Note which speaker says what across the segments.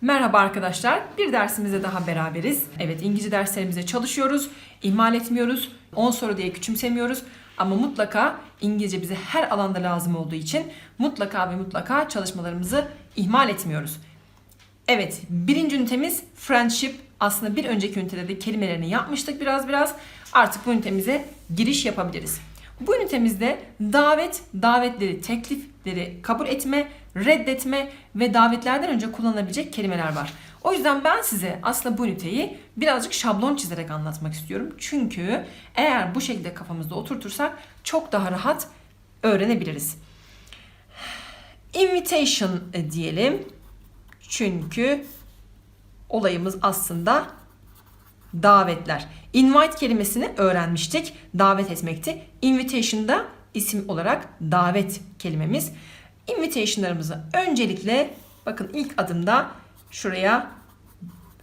Speaker 1: Merhaba arkadaşlar. Bir dersimizde daha beraberiz. Evet İngilizce derslerimize çalışıyoruz. ihmal etmiyoruz. 10 soru diye küçümsemiyoruz. Ama mutlaka İngilizce bize her alanda lazım olduğu için mutlaka ve mutlaka çalışmalarımızı ihmal etmiyoruz. Evet, birinci ünitemiz friendship. Aslında bir önceki ünitede de kelimelerini yapmıştık biraz biraz. Artık bu ünitemize giriş yapabiliriz. Bu ünitemizde davet, davetleri, teklifleri kabul etme, reddetme ve davetlerden önce kullanılabilecek kelimeler var. O yüzden ben size aslında bu üniteyi birazcık şablon çizerek anlatmak istiyorum. Çünkü eğer bu şekilde kafamızda oturtursak çok daha rahat öğrenebiliriz. Invitation e, diyelim. Çünkü olayımız aslında davetler. Invite kelimesini öğrenmiştik. Davet etmekti. Invitation da isim olarak davet kelimemiz. Invitation'larımızı öncelikle bakın ilk adımda şuraya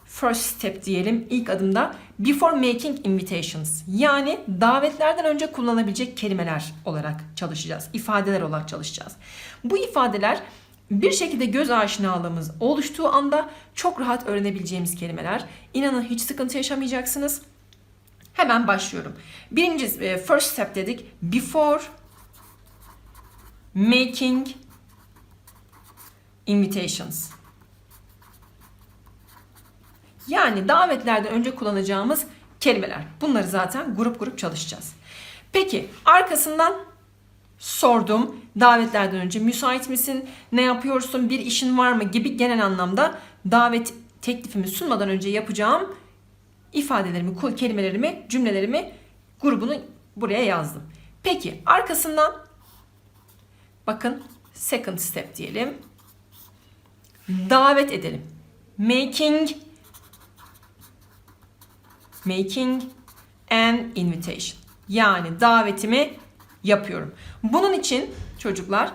Speaker 1: first step diyelim. İlk adımda before making invitations yani davetlerden önce kullanabilecek kelimeler olarak çalışacağız. İfadeler olarak çalışacağız. Bu ifadeler bir şekilde göz aşinalığımız oluştuğu anda çok rahat öğrenebileceğimiz kelimeler. İnanın hiç sıkıntı yaşamayacaksınız. Hemen başlıyorum. Birinci e, first step dedik. Before making invitations. Yani davetlerden önce kullanacağımız kelimeler. Bunları zaten grup grup çalışacağız. Peki arkasından sordum. Davetlerden önce müsait misin? Ne yapıyorsun? Bir işin var mı? Gibi genel anlamda davet teklifimi sunmadan önce yapacağım ifadelerimi, kelimelerimi, cümlelerimi grubunu buraya yazdım. Peki arkasından bakın second step diyelim. Davet edelim. Making making an invitation. Yani davetimi yapıyorum. Bunun için çocuklar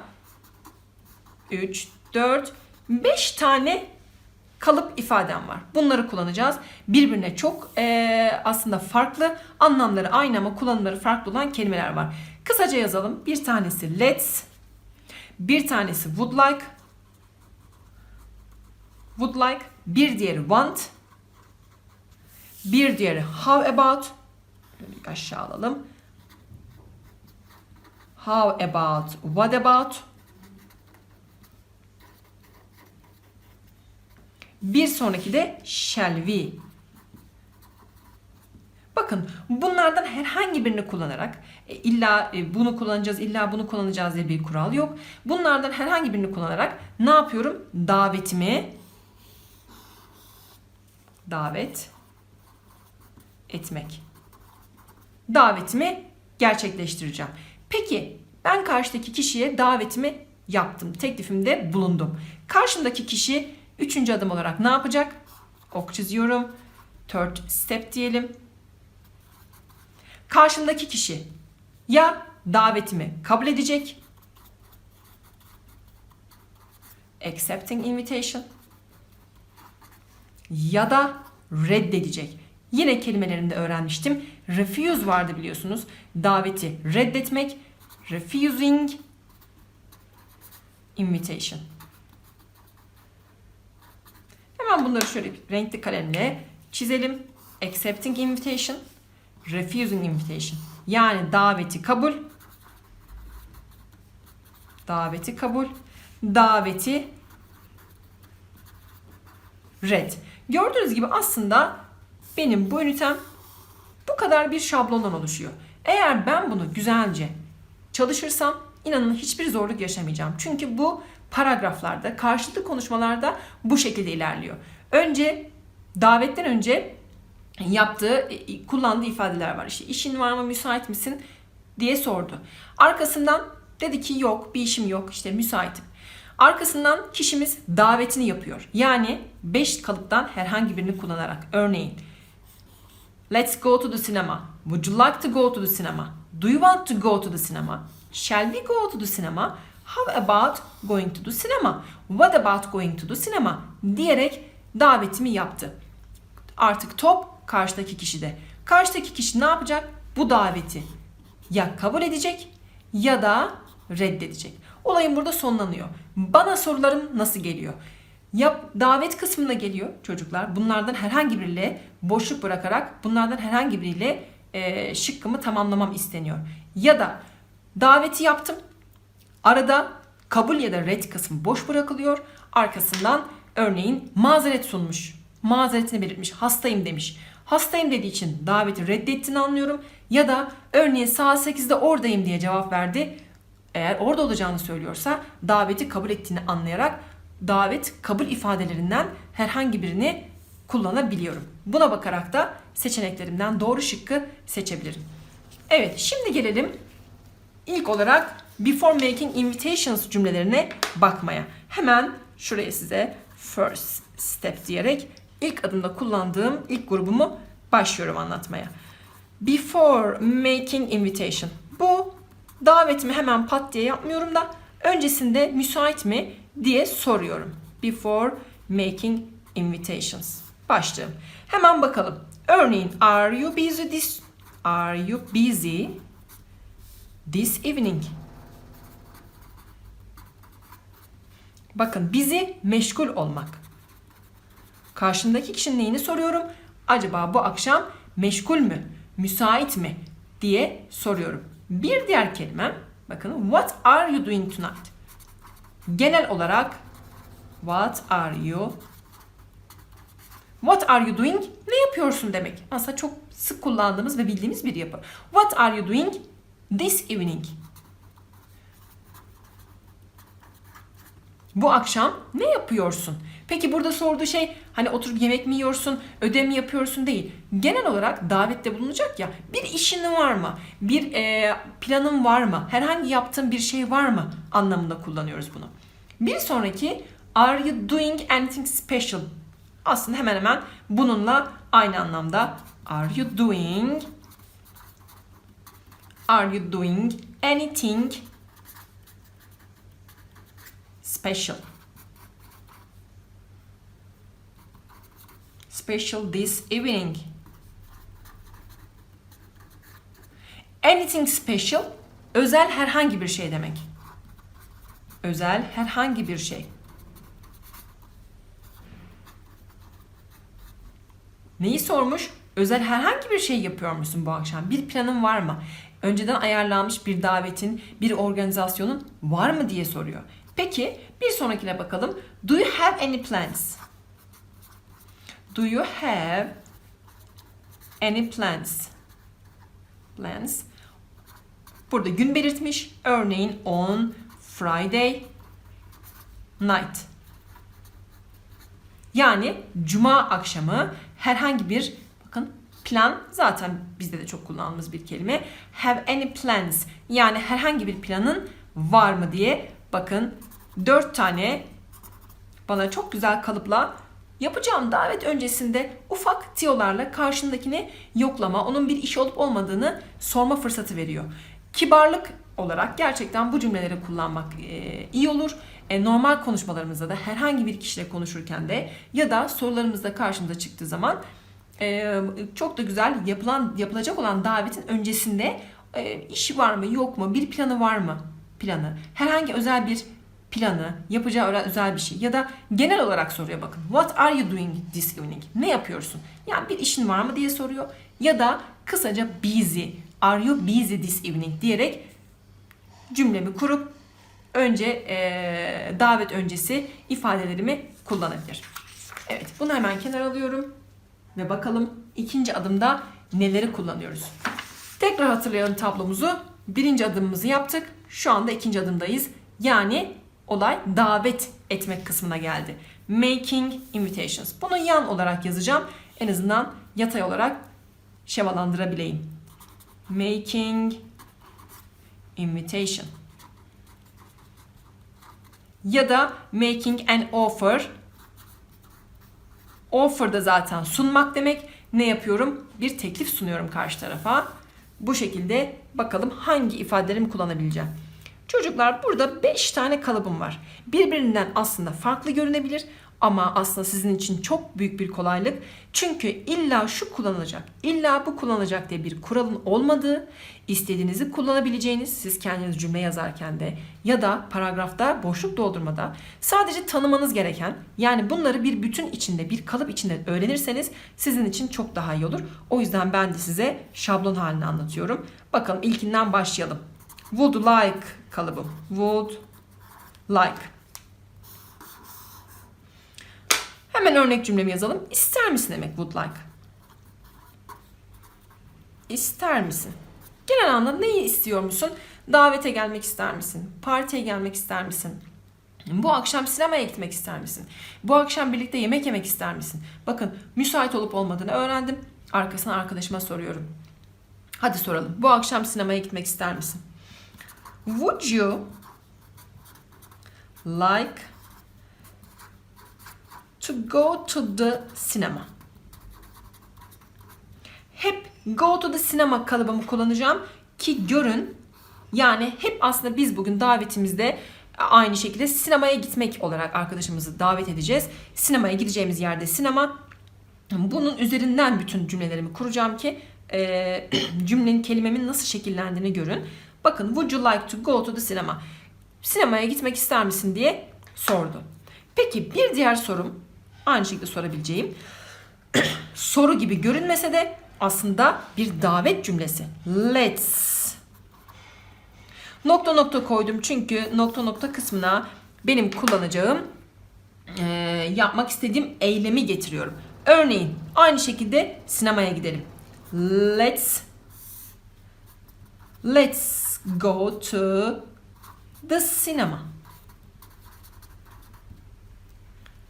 Speaker 1: 3, 4, 5 tane kalıp ifadem var. Bunları kullanacağız. Birbirine çok e, aslında farklı anlamları aynı ama kullanımları farklı olan kelimeler var. Kısaca yazalım. Bir tanesi let's, bir tanesi would like, would like, bir diğeri want, bir diğeri how about, Böyle aşağı alalım. How about, what about, Bir sonraki de shall we. Bakın bunlardan herhangi birini kullanarak e, illa e, bunu kullanacağız, illa bunu kullanacağız diye bir kural yok. Bunlardan herhangi birini kullanarak ne yapıyorum? Davetimi davet etmek. Davetimi gerçekleştireceğim. Peki ben karşıdaki kişiye davetimi yaptım. Teklifimde bulundum. Karşımdaki kişi Üçüncü adım olarak ne yapacak? Ok çiziyorum. Third step diyelim. Karşımdaki kişi ya davetimi kabul edecek accepting invitation ya da reddedecek. Yine kelimelerimde öğrenmiştim. Refuse vardı biliyorsunuz. Daveti reddetmek. Refusing invitation. Hemen bunları şöyle renkli kalemle çizelim. Accepting invitation, refusing invitation. Yani daveti kabul, daveti kabul, daveti red. Gördüğünüz gibi aslında benim bu ünitem bu kadar bir şablondan oluşuyor. Eğer ben bunu güzelce çalışırsam inanın hiçbir zorluk yaşamayacağım. Çünkü bu paragraflarda, karşılıklı konuşmalarda bu şekilde ilerliyor. Önce davetten önce yaptığı, e, kullandığı ifadeler var. İşte işin var mı, müsait misin diye sordu. Arkasından dedi ki yok, bir işim yok, işte müsaitim. Arkasından kişimiz davetini yapıyor. Yani 5 kalıptan herhangi birini kullanarak. Örneğin Let's go to the cinema. Would you like to go to the cinema? Do you want to go to the cinema? Shall we go to the cinema? How about going to the cinema? What about going to the cinema? diyerek davetimi yaptı. Artık top karşıdaki kişide. Karşıdaki kişi ne yapacak? Bu daveti ya kabul edecek ya da reddedecek. Olayın burada sonlanıyor. Bana sorularım nasıl geliyor? Yap, davet kısmına geliyor çocuklar. Bunlardan herhangi biriyle boşluk bırakarak bunlardan herhangi biriyle e, şıkkımı tamamlamam isteniyor. Ya da daveti yaptım. Arada kabul ya da red kısmı boş bırakılıyor. Arkasından örneğin mazeret sunmuş. Mazeretini belirtmiş. Hastayım demiş. Hastayım dediği için daveti reddettiğini anlıyorum. Ya da örneğin saat 8'de oradayım diye cevap verdi. Eğer orada olacağını söylüyorsa daveti kabul ettiğini anlayarak davet kabul ifadelerinden herhangi birini kullanabiliyorum. Buna bakarak da seçeneklerimden doğru şıkkı seçebilirim. Evet şimdi gelelim ilk olarak before making invitations cümlelerine bakmaya. Hemen şuraya size first step diyerek ilk adımda kullandığım ilk grubumu başlıyorum anlatmaya. Before making invitation. Bu davetimi hemen pat diye yapmıyorum da öncesinde müsait mi diye soruyorum. Before making invitations. Başlığım. Hemen bakalım. Örneğin are you busy this are you busy this evening? Bakın bizi meşgul olmak. Karşımdaki kişinin neyini soruyorum? Acaba bu akşam meşgul mü? Müsait mi? diye soruyorum. Bir diğer kelimem bakın what are you doing tonight? Genel olarak what are you What are you doing? Ne yapıyorsun demek. Aslında çok sık kullandığımız ve bildiğimiz bir yapı. What are you doing this evening? Bu akşam ne yapıyorsun? Peki burada sorduğu şey hani oturup yemek mi yiyorsun, ödev yapıyorsun değil. Genel olarak davette bulunacak ya bir işin var mı? Bir e, planın var mı? Herhangi yaptığın bir şey var mı? Anlamında kullanıyoruz bunu. Bir sonraki are you doing anything special? Aslında hemen hemen bununla aynı anlamda are you doing are you doing anything special? Special this evening. Anything special özel herhangi bir şey demek. Özel herhangi bir şey. Neyi sormuş? Özel herhangi bir şey yapıyor musun bu akşam? Bir planın var mı? Önceden ayarlanmış bir davetin, bir organizasyonun var mı diye soruyor. Peki bir sonrakine bakalım. Do you have any plans? Do you have any plans? Plans. Burada gün belirtmiş. Örneğin on Friday night. Yani cuma akşamı herhangi bir bakın plan zaten bizde de çok kullandığımız bir kelime. Have any plans yani herhangi bir planın var mı diye bakın dört tane bana çok güzel kalıpla yapacağım davet öncesinde ufak tiyolarla karşındakini yoklama, onun bir iş olup olmadığını sorma fırsatı veriyor. Kibarlık olarak gerçekten bu cümleleri kullanmak e, iyi olur. E, normal konuşmalarımızda da herhangi bir kişiyle konuşurken de ya da sorularımızda karşımıza çıktığı zaman e, çok da güzel yapılan yapılacak olan davetin öncesinde e, işi var mı yok mu bir planı var mı planı herhangi özel bir planı yapacağı özel bir şey ya da genel olarak soruyor bakın what are you doing this evening ne yapıyorsun yani bir işin var mı diye soruyor ya da kısaca busy are you busy this evening diyerek cümlemi kurup önce e, davet öncesi ifadelerimi kullanabilir. Evet bunu hemen kenara alıyorum ve bakalım ikinci adımda neleri kullanıyoruz. Tekrar hatırlayalım tablomuzu. Birinci adımımızı yaptık. Şu anda ikinci adımdayız. Yani olay davet etmek kısmına geldi. Making invitations. Bunu yan olarak yazacağım. En azından yatay olarak şemalandırabileyim. Making invitation. Ya da making an offer. Offer da zaten sunmak demek. Ne yapıyorum? Bir teklif sunuyorum karşı tarafa. Bu şekilde bakalım hangi ifadelerimi kullanabileceğim. Çocuklar burada 5 tane kalıbım var. Birbirinden aslında farklı görünebilir Ama aslında sizin için çok büyük bir kolaylık. Çünkü illa şu kullanılacak, illa bu kullanılacak diye bir kuralın olmadığı, istediğinizi kullanabileceğiniz, siz kendiniz cümle yazarken de ya da paragrafta boşluk doldurmada sadece tanımanız gereken, yani bunları bir bütün içinde, bir kalıp içinde öğrenirseniz sizin için çok daha iyi olur. O yüzden ben de size şablon halini anlatıyorum. Bakalım ilkinden başlayalım. Would like kalıbım. Would like. Hemen örnek cümlemi yazalım. İster misin demek would like. İster misin? Genel anlamda neyi istiyor musun? Davete gelmek ister misin? Partiye gelmek ister misin? Bu akşam sinemaya gitmek ister misin? Bu akşam birlikte yemek yemek ister misin? Bakın müsait olup olmadığını öğrendim. Arkasına arkadaşıma soruyorum. Hadi soralım. Bu akşam sinemaya gitmek ister misin? Would you like to go to the cinema? Hep go to the cinema kalıbımı kullanacağım ki görün. Yani hep aslında biz bugün davetimizde aynı şekilde sinemaya gitmek olarak arkadaşımızı davet edeceğiz. Sinemaya gideceğimiz yerde sinema. Bunun üzerinden bütün cümlelerimi kuracağım ki e, cümlenin kelimemin nasıl şekillendiğini görün. Bakın would you like to go to the cinema? Sinemaya gitmek ister misin diye sordu. Peki bir diğer sorum aynı şekilde sorabileceğim soru gibi görünmese de aslında bir davet cümlesi. Let's Nokta nokta koydum çünkü nokta nokta kısmına benim kullanacağım e, yapmak istediğim eylemi getiriyorum. Örneğin aynı şekilde sinemaya gidelim. Let's Let's go to the cinema.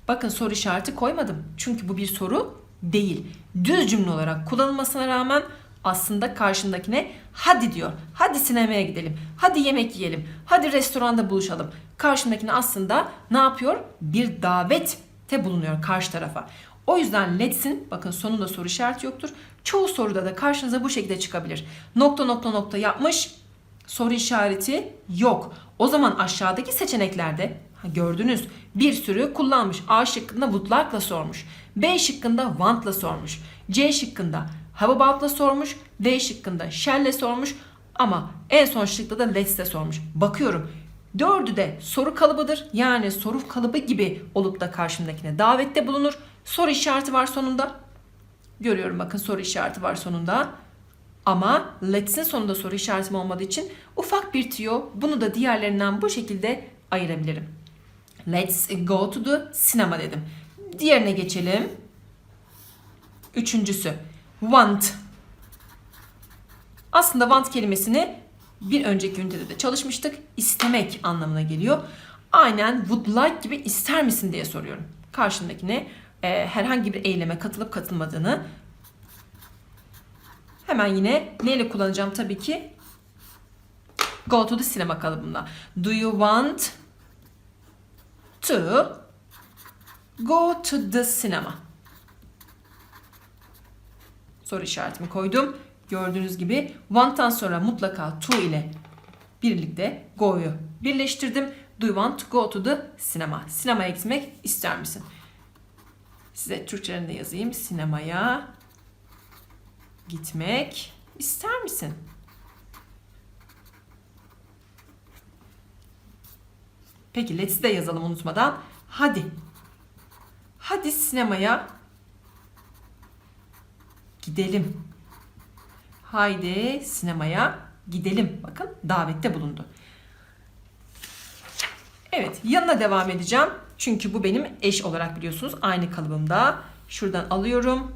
Speaker 1: Bakın soru işareti koymadım. Çünkü bu bir soru değil. Düz cümle olarak kullanılmasına rağmen aslında karşındakine hadi diyor. Hadi sinemaya gidelim. Hadi yemek yiyelim. Hadi restoranda buluşalım. Karşındakine aslında ne yapıyor? Bir davette bulunuyor karşı tarafa. O yüzden let's'in bakın sonunda soru işareti yoktur. Çoğu soruda da karşınıza bu şekilde çıkabilir. Nokta nokta nokta yapmış soru işareti yok. O zaman aşağıdaki seçeneklerde ha, gördünüz bir sürü kullanmış. A şıkkında would sormuş. B şıkkında want'la sormuş. C şıkkında have about'la sormuş. D şıkkında shall'le sormuş. Ama en son şıkta da let's'le sormuş. Bakıyorum Dördü de soru kalıbıdır. Yani soru kalıbı gibi olup da karşımdakine davette bulunur. Soru işareti var sonunda. Görüyorum bakın soru işareti var sonunda. Ama let's'in sonunda soru işaretim olmadığı için ufak bir tüyo bunu da diğerlerinden bu şekilde ayırabilirim. Let's go to the cinema dedim. Diğerine geçelim. Üçüncüsü. Want. Aslında want kelimesini bir önceki ünitede de çalışmıştık. İstemek anlamına geliyor. Aynen would like gibi ister misin diye soruyorum. Karşındakine e, herhangi bir eyleme katılıp katılmadığını hemen yine neyle kullanacağım tabii ki go to the cinema kalıbında. Do you want to go to the cinema? Soru işaretimi koydum. Gördüğünüz gibi want'tan sonra mutlaka to ile birlikte go'yu birleştirdim. Do you want to go to the cinema? Sinemaya gitmek ister misin? Size Türkçelerini de yazayım. Sinemaya gitmek ister misin? Peki let's de yazalım unutmadan. Hadi. Hadi sinemaya gidelim. Haydi sinemaya gidelim. Bakın davette bulundu. Evet yanına devam edeceğim. Çünkü bu benim eş olarak biliyorsunuz aynı kalıbımda. Şuradan alıyorum.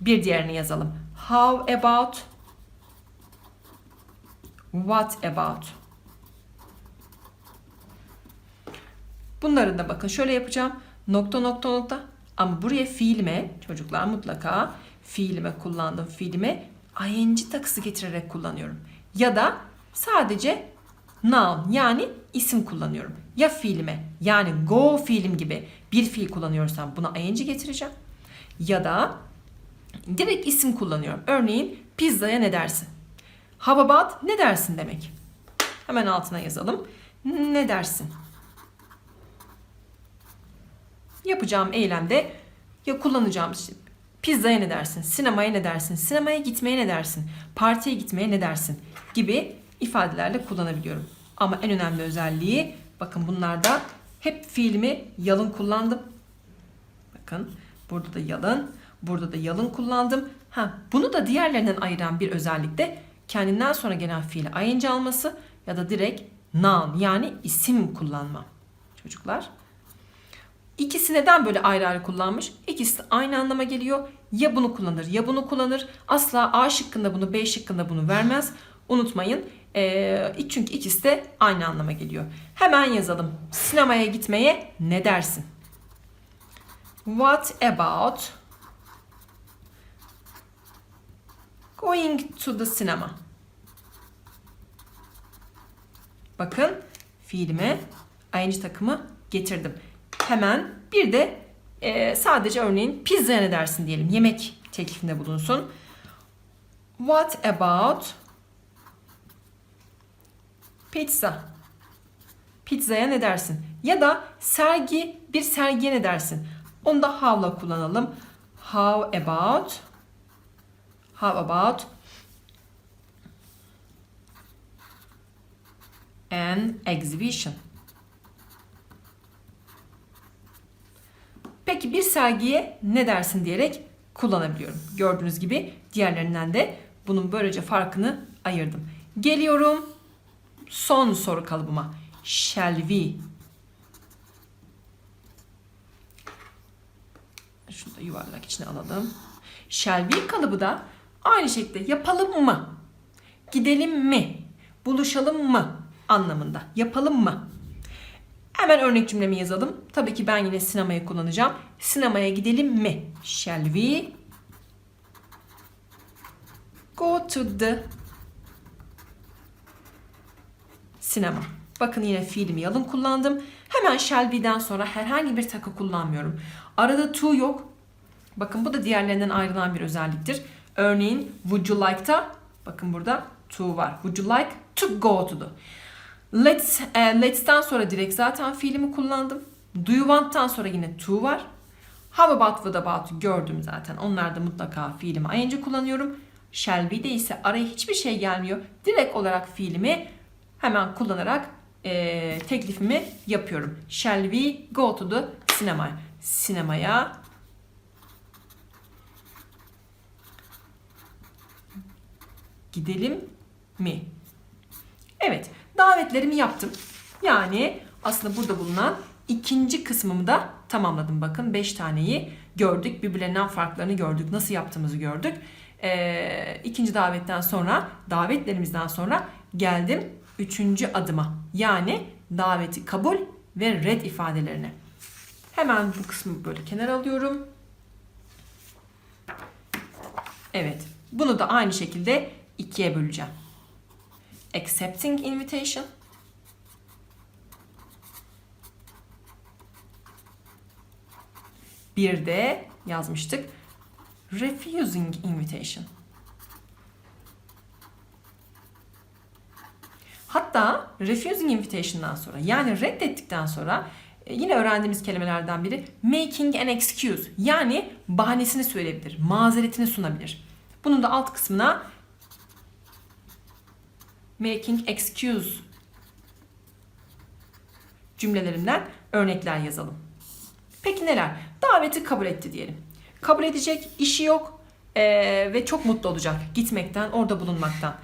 Speaker 1: Bir diğerini yazalım. How about? What about? Bunları da bakın şöyle yapacağım. Nokta nokta nokta. Ama buraya fiilime çocuklar mutlaka fiilime kullandım fiilime ing takısı getirerek kullanıyorum. Ya da sadece noun yani isim kullanıyorum. Ya fiilime yani go fiilim gibi bir fiil kullanıyorsam buna ing getireceğim. Ya da direkt isim kullanıyorum. Örneğin pizzaya ne dersin? How about ne dersin demek. Hemen altına yazalım. Ne dersin? Yapacağım eylemde ya kullanacağım işte pizzaya ne dersin, sinemaya ne dersin, sinemaya gitmeye ne dersin, partiye gitmeye ne dersin gibi ifadelerle kullanabiliyorum. Ama en önemli özelliği bakın bunlarda hep fiilimi yalın kullandım. Bakın burada da yalın, burada da yalın kullandım. Ha, bunu da diğerlerinden ayıran bir özellik de kendinden sonra gelen fiili ing alması ya da direkt noun yani isim kullanma. Çocuklar. İkisi neden böyle ayrı ayrı kullanmış? İkisi de aynı anlama geliyor. Ya bunu kullanır ya bunu kullanır. Asla A şıkkında bunu B şıkkında bunu vermez. Unutmayın. Ee, çünkü ikisi de aynı anlama geliyor. Hemen yazalım. Sinemaya gitmeye ne dersin? What about going to the cinema? Bakın fiilime ing takımı getirdim. Hemen bir de e, sadece örneğin pizzaya ne dersin diyelim. Yemek teklifinde bulunsun. What about pizza? Pizzaya ne dersin? Ya da sergi, bir sergiye ne dersin? Onu da how'la kullanalım. How about How about an exhibition? Peki bir sergiye ne dersin diyerek kullanabiliyorum. Gördüğünüz gibi diğerlerinden de bunun böylece farkını ayırdım. Geliyorum son soru kalıbıma. Shall we? Şunu da yuvarlak içine alalım. Shall we kalıbı da aynı şekilde yapalım mı? Gidelim mi? Buluşalım mı? anlamında. Yapalım mı? Hemen örnek cümlemi yazalım. Tabii ki ben yine sinemaya kullanacağım. Sinemaya gidelim mi? Shall we go to the sinema? Bakın yine fiilimi yalın kullandım. Hemen shall we'den sonra herhangi bir takı kullanmıyorum. Arada to yok. Bakın bu da diğerlerinden ayrılan bir özelliktir. Örneğin would you like'ta bakın burada to var. Would you like to go to the Let's, e, let's'ten sonra direkt zaten fiilimi kullandım. Do you want'tan sonra yine to var. How about what about gördüm zaten. Onlarda mutlaka fiilimi ing kullanıyorum. Shall we'de ise araya hiçbir şey gelmiyor. Direkt olarak fiilimi hemen kullanarak e, teklifimi yapıyorum. Shall we go to the cinema? Sinemaya gidelim mi? Evet, davetlerimi yaptım. Yani aslında burada bulunan ikinci kısmımı da tamamladım. Bakın 5 taneyi gördük. Birbirlerinden farklarını gördük. Nasıl yaptığımızı gördük. Ee, ikinci davetten sonra, davetlerimizden sonra geldim üçüncü adıma. Yani daveti kabul ve red ifadelerine. Hemen bu kısmı böyle kenara alıyorum. Evet. Bunu da aynı şekilde ikiye böleceğim. Accepting invitation. Bir de yazmıştık. Refusing invitation. Hatta refusing invitation'dan sonra yani reddettikten sonra e, yine öğrendiğimiz kelimelerden biri making an excuse yani bahanesini söyleyebilir, mazeretini sunabilir. Bunun da alt kısmına making excuse cümlelerinden örnekler yazalım. Peki neler? Daveti kabul etti diyelim. Kabul edecek, işi yok ee, ve çok mutlu olacak gitmekten, orada bulunmaktan.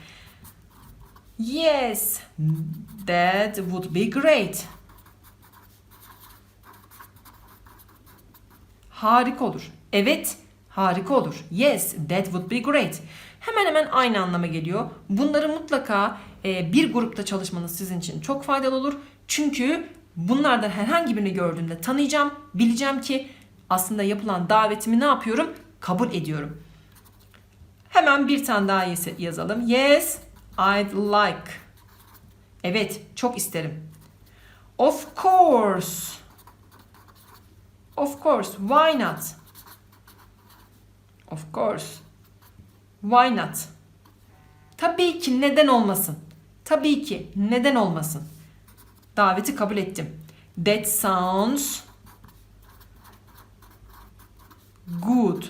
Speaker 1: Yes, that would be great. Harika olur. Evet, harika olur. Yes, that would be great. Hemen hemen aynı anlama geliyor. Bunları mutlaka bir grupta çalışmanız sizin için çok faydalı olur. Çünkü bunlardan herhangi birini gördüğümde tanıyacağım, bileceğim ki aslında yapılan davetimi ne yapıyorum? Kabul ediyorum. Hemen bir tane daha yazalım. Yes, I'd like. Evet, çok isterim. Of course. Of course, why not? Of course. Why not? Tabii ki neden olmasın? Tabii ki. Neden olmasın? Daveti kabul ettim. That sounds good.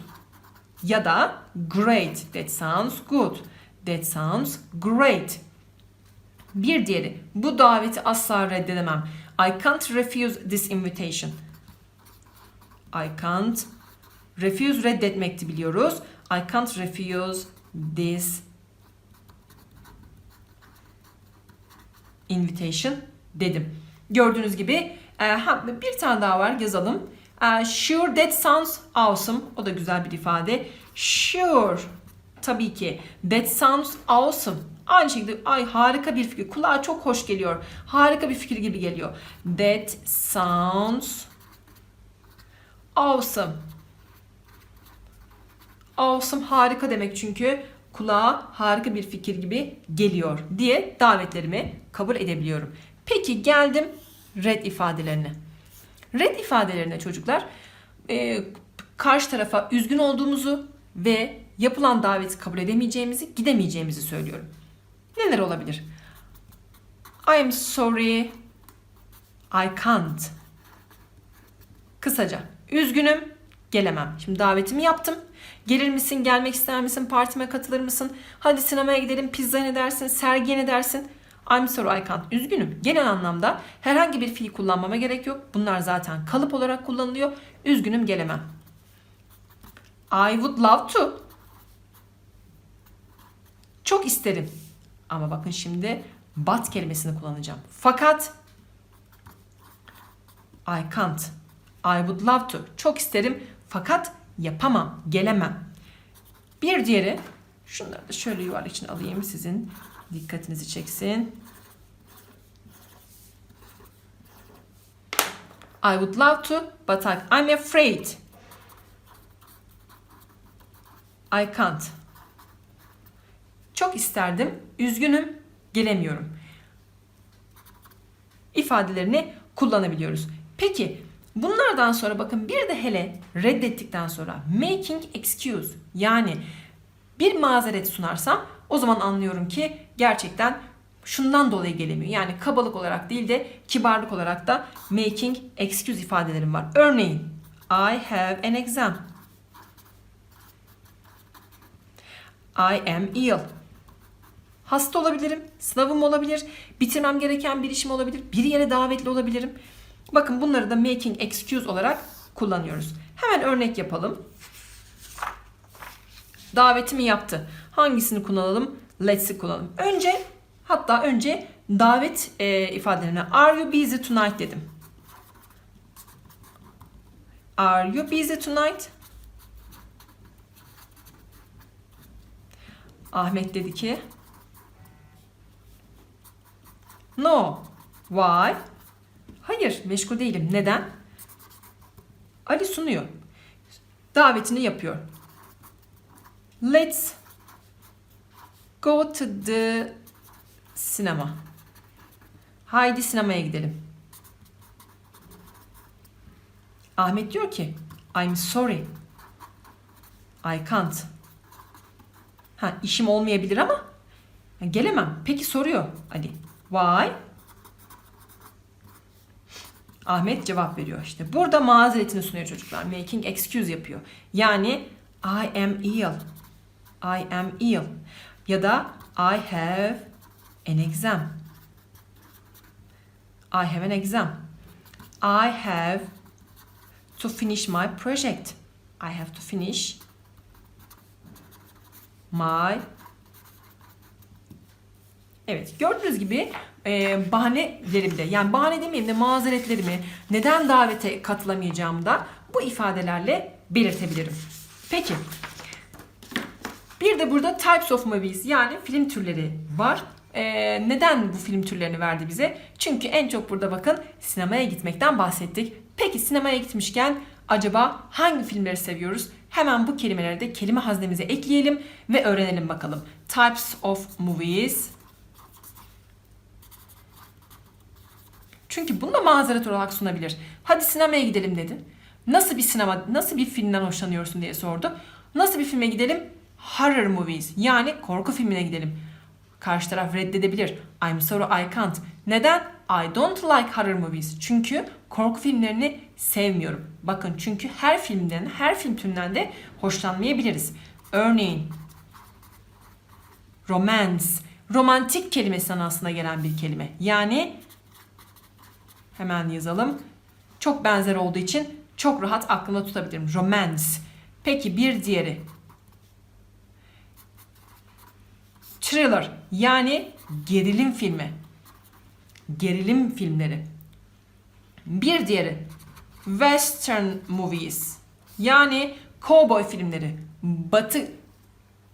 Speaker 1: Ya da great. That sounds good. That sounds great. Bir diğeri. Bu daveti asla reddedemem. I can't refuse this invitation. I can't refuse reddetmekti biliyoruz. I can't refuse this invitation dedim. Gördüğünüz gibi e, bir tane daha var yazalım. E, sure that sounds awesome. O da güzel bir ifade. Sure. Tabii ki. That sounds awesome. Aynı şekilde ay harika bir fikir. Kulağa çok hoş geliyor. Harika bir fikir gibi geliyor. That sounds awesome. Awesome harika demek çünkü kulağa harika bir fikir gibi geliyor diye davetlerimi kabul edebiliyorum. Peki geldim red ifadelerine. Red ifadelerine çocuklar e, karşı tarafa üzgün olduğumuzu ve yapılan daveti kabul edemeyeceğimizi, gidemeyeceğimizi söylüyorum. Neler olabilir? I'm sorry, I can't. Kısaca, üzgünüm, gelemem. Şimdi davetimi yaptım. Gelir misin, gelmek ister misin, partime katılır mısın? Hadi sinemaya gidelim, pizza ne dersin, sergiye ne dersin? I'm sorry I can't. Üzgünüm. Genel anlamda herhangi bir fiil kullanmama gerek yok. Bunlar zaten kalıp olarak kullanılıyor. Üzgünüm gelemem. I would love to. Çok isterim. Ama bakın şimdi but kelimesini kullanacağım. Fakat I can't. I would love to. Çok isterim fakat yapamam, gelemem. Bir diğeri şunları da şöyle yuvarlak için alayım sizin dikkatinizi çeksin. I would love to but I'm afraid. I can't. Çok isterdim, üzgünüm, gelemiyorum. ifadelerini kullanabiliyoruz. Peki bunlardan sonra bakın bir de hele reddettikten sonra making excuse yani bir mazeret sunarsam o zaman anlıyorum ki gerçekten şundan dolayı gelemiyor. Yani kabalık olarak değil de kibarlık olarak da making excuse ifadelerim var. Örneğin I have an exam. I am ill. Hasta olabilirim, sınavım olabilir, bitirmem gereken bir işim olabilir, bir yere davetli olabilirim. Bakın bunları da making excuse olarak kullanıyoruz. Hemen örnek yapalım. Davetimi yaptı. Hangisini kullanalım? Let's'i kullanalım. Önce hatta önce davet e, ifadelerine are you busy tonight dedim. Are you busy tonight? Ahmet dedi ki No. Why? Hayır, meşgul değilim. Neden? Ali sunuyor. Davetini yapıyor. Let's go to the cinema. Haydi sinemaya gidelim. Ahmet diyor ki I'm sorry. I can't. Ha işim olmayabilir ama gelemem. Peki soruyor Ali. Why? Ahmet cevap veriyor işte. Burada mazeretini sunuyor çocuklar. Making excuse yapıyor. Yani I am ill. I am ill. Ya da I have an exam. I have an exam. I have to finish my project. I have to finish my Evet gördüğünüz gibi e, bahanelerimde yani bahane demeyeyim de mazeretlerimi neden davete katılamayacağımı da bu ifadelerle belirtebilirim. Peki bir de burada types of movies yani film türleri var. E, neden bu film türlerini verdi bize? Çünkü en çok burada bakın sinemaya gitmekten bahsettik. Peki sinemaya gitmişken acaba hangi filmleri seviyoruz? Hemen bu kelimeleri de kelime haznemize ekleyelim ve öğrenelim bakalım. Types of movies Çünkü bunu da mazeret olarak sunabilir. Hadi sinemaya gidelim dedin. Nasıl bir sinema, nasıl bir filmden hoşlanıyorsun diye sordu. Nasıl bir filme gidelim? Horror movies yani korku filmine gidelim. Karşı taraf reddedebilir. I'm sorry I can't. Neden? I don't like horror movies. Çünkü korku filmlerini sevmiyorum. Bakın çünkü her filmden, her film türünden de hoşlanmayabiliriz. Örneğin romance, romantik kelimesinden aslında gelen bir kelime. Yani hemen yazalım. Çok benzer olduğu için çok rahat aklımda tutabilirim. Romance. Peki bir diğeri. Thriller yani gerilim filmi. Gerilim filmleri. Bir diğeri western movies. Yani cowboy filmleri. Batı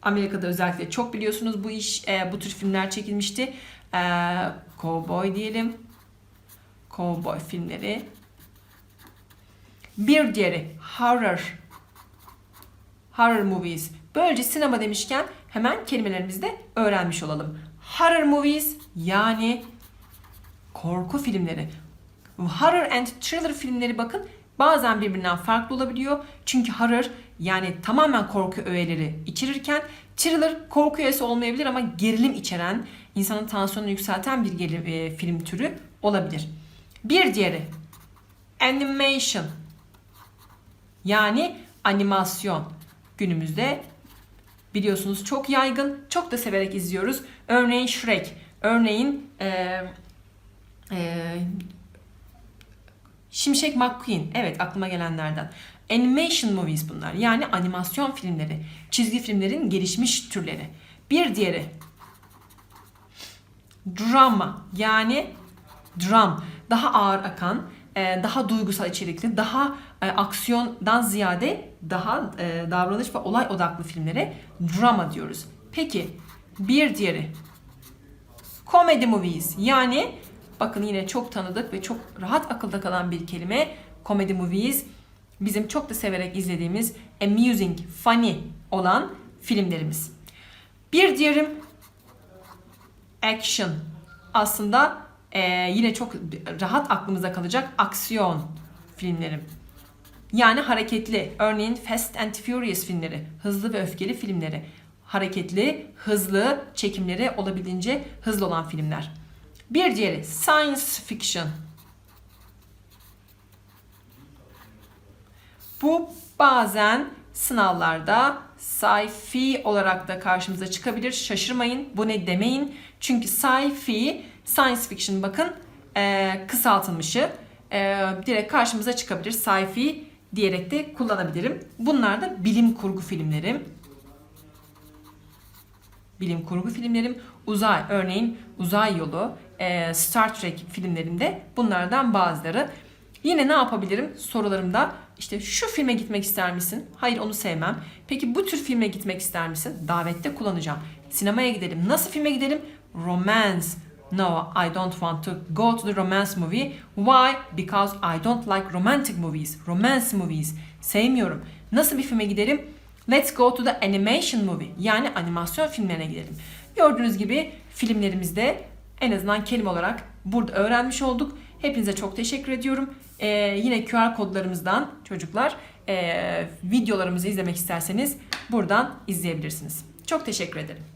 Speaker 1: Amerika'da özellikle çok biliyorsunuz bu iş e, bu tür filmler çekilmişti. E, cowboy diyelim. Cowboy filmleri. Bir diğeri horror. Horror movies. Böylece sinema demişken hemen kelimelerimizi de öğrenmiş olalım. Horror movies yani korku filmleri. Horror and thriller filmleri bakın bazen birbirinden farklı olabiliyor. Çünkü horror yani tamamen korku öğeleri içerirken thriller korku öğesi olmayabilir ama gerilim içeren, insanın tansiyonunu yükselten bir e, film türü olabilir. Bir diğeri animation yani animasyon. Günümüzde biliyorsunuz çok yaygın, çok da severek izliyoruz. Örneğin Shrek, örneğin e, e, Şimşek McQueen, evet aklıma gelenlerden. Animation movies bunlar, yani animasyon filmleri, çizgi filmlerin gelişmiş türleri. Bir diğeri drama, yani dram, daha ağır akan, e, daha duygusal içerikli, daha e, aksiyondan ziyade daha e, davranış ve olay odaklı filmlere drama diyoruz. Peki bir diğeri comedy movies yani bakın yine çok tanıdık ve çok rahat akılda kalan bir kelime comedy movies bizim çok da severek izlediğimiz amusing, funny olan filmlerimiz. Bir diğerim action aslında e, yine çok rahat aklımıza kalacak aksiyon filmlerim. Yani hareketli. Örneğin Fast and Furious filmleri, hızlı ve öfkeli filmleri. Hareketli, hızlı çekimleri olabildiğince hızlı olan filmler. Bir diğeri science fiction. Bu bazen sınavlarda sci-fi olarak da karşımıza çıkabilir. Şaşırmayın. Bu ne demeyin. Çünkü sci-fi, science fiction bakın e, kısaltılmışı. E, direkt karşımıza çıkabilir. Sci-fi diyerek de kullanabilirim. Bunlar da bilim kurgu filmlerim. Bilim kurgu filmlerim. Uzay, örneğin Uzay Yolu, e, Star Trek filmlerinde bunlardan bazıları. Yine ne yapabilirim sorularımda? İşte şu filme gitmek ister misin? Hayır onu sevmem. Peki bu tür filme gitmek ister misin? Davette kullanacağım. Sinemaya gidelim. Nasıl filme gidelim? Romance. No, I don't want to go to the romance movie. Why? Because I don't like romantic movies. Romance movies. Sevmiyorum. Nasıl bir filme gidelim? Let's go to the animation movie. Yani animasyon filmlerine gidelim. Gördüğünüz gibi filmlerimizde en azından kelime olarak burada öğrenmiş olduk. Hepinize çok teşekkür ediyorum. Ee, yine QR kodlarımızdan çocuklar e, videolarımızı izlemek isterseniz buradan izleyebilirsiniz. Çok teşekkür ederim.